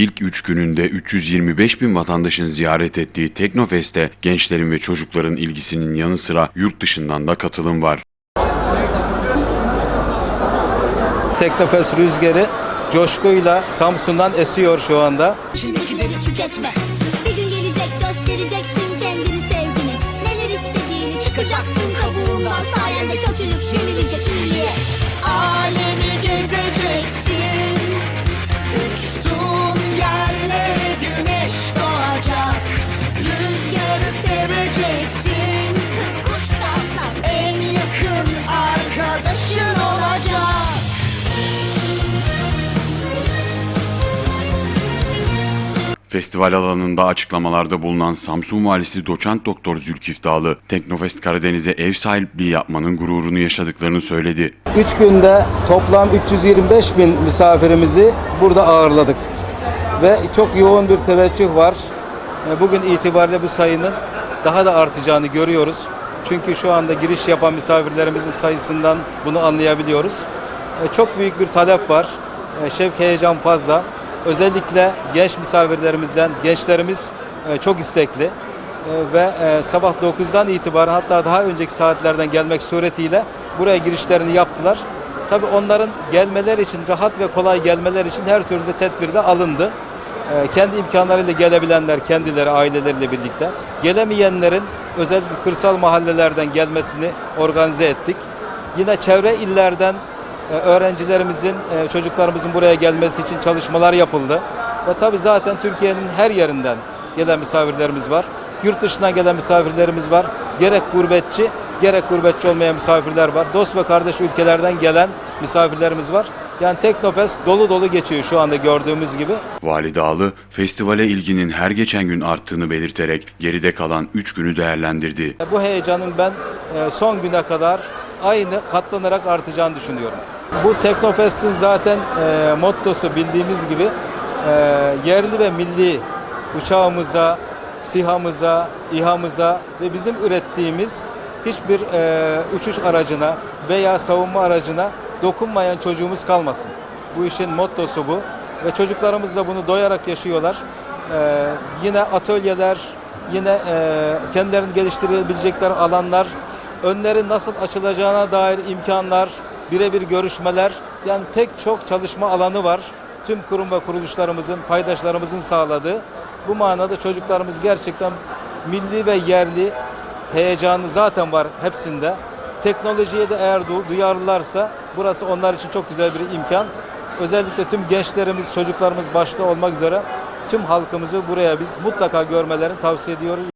İlk 3 gününde 325 bin vatandaşın ziyaret ettiği Teknofest'e gençlerin ve çocukların ilgisinin yanı sıra yurt dışından da katılım var. Teknofest rüzgarı coşkuyla Samsun'dan esiyor şu anda. Şimdikileri tüketme. Bir gün gelecek göstereceksin kendini Festival alanında açıklamalarda bulunan Samsun Valisi Doçent Doktor Zülkif Dağlı, Teknofest Karadeniz'e ev sahipliği yapmanın gururunu yaşadıklarını söyledi. 3 günde toplam 325 bin misafirimizi burada ağırladık. Ve çok yoğun bir teveccüh var. E, Bugün itibariyle bu sayının daha da artacağını görüyoruz. Çünkü şu anda giriş yapan misafirlerimizin sayısından bunu anlayabiliyoruz. E, Çok büyük bir talep var. E, Şevk heyecan fazla. Özellikle genç misafirlerimizden gençlerimiz e, çok istekli. E, ve e, sabah 9'dan itibaren hatta daha önceki saatlerden gelmek suretiyle buraya girişlerini yaptılar. Tabii onların gelmeleri için, rahat ve kolay gelmeler için her türlü de tedbir de alındı. Kendi imkanlarıyla gelebilenler kendileri aileleriyle birlikte, gelemeyenlerin özellikle kırsal mahallelerden gelmesini organize ettik. Yine çevre illerden öğrencilerimizin, e, çocuklarımızın buraya gelmesi için çalışmalar yapıldı. Ve tabii zaten Türkiye'nin her yerinden gelen misafirlerimiz var. Yurt dışından gelen misafirlerimiz var. Gerek gurbetçi, gerek gurbetçi olmayan misafirler var. Dost ve kardeş ülkelerden gelen misafirlerimiz var. Yani Teknofest dolu dolu geçiyor şu anda gördüğümüz gibi. Vali Dağlı, festivale ilginin her geçen gün arttığını belirterek geride kalan 3 günü değerlendirdi. Bu heyecanın ben e, son güne kadar aynı katlanarak artacağını düşünüyorum. Bu Teknofest'in zaten e, mottosu bildiğimiz gibi e, yerli ve milli uçağımıza, SİHA'mıza, İHA'mıza ve bizim ürettiğimiz hiçbir e, uçuş aracına veya savunma aracına dokunmayan çocuğumuz kalmasın. Bu işin mottosu bu ve çocuklarımız da bunu doyarak yaşıyorlar. E, yine atölyeler, yine e, kendilerini geliştirebilecekleri alanlar, önlerin nasıl açılacağına dair imkanlar, birebir görüşmeler, yani pek çok çalışma alanı var. Tüm kurum ve kuruluşlarımızın, paydaşlarımızın sağladığı. Bu manada çocuklarımız gerçekten milli ve yerli heyecanı zaten var hepsinde. Teknolojiye de eğer du- duyarlılarsa burası onlar için çok güzel bir imkan. Özellikle tüm gençlerimiz, çocuklarımız başta olmak üzere tüm halkımızı buraya biz mutlaka görmelerini tavsiye ediyoruz.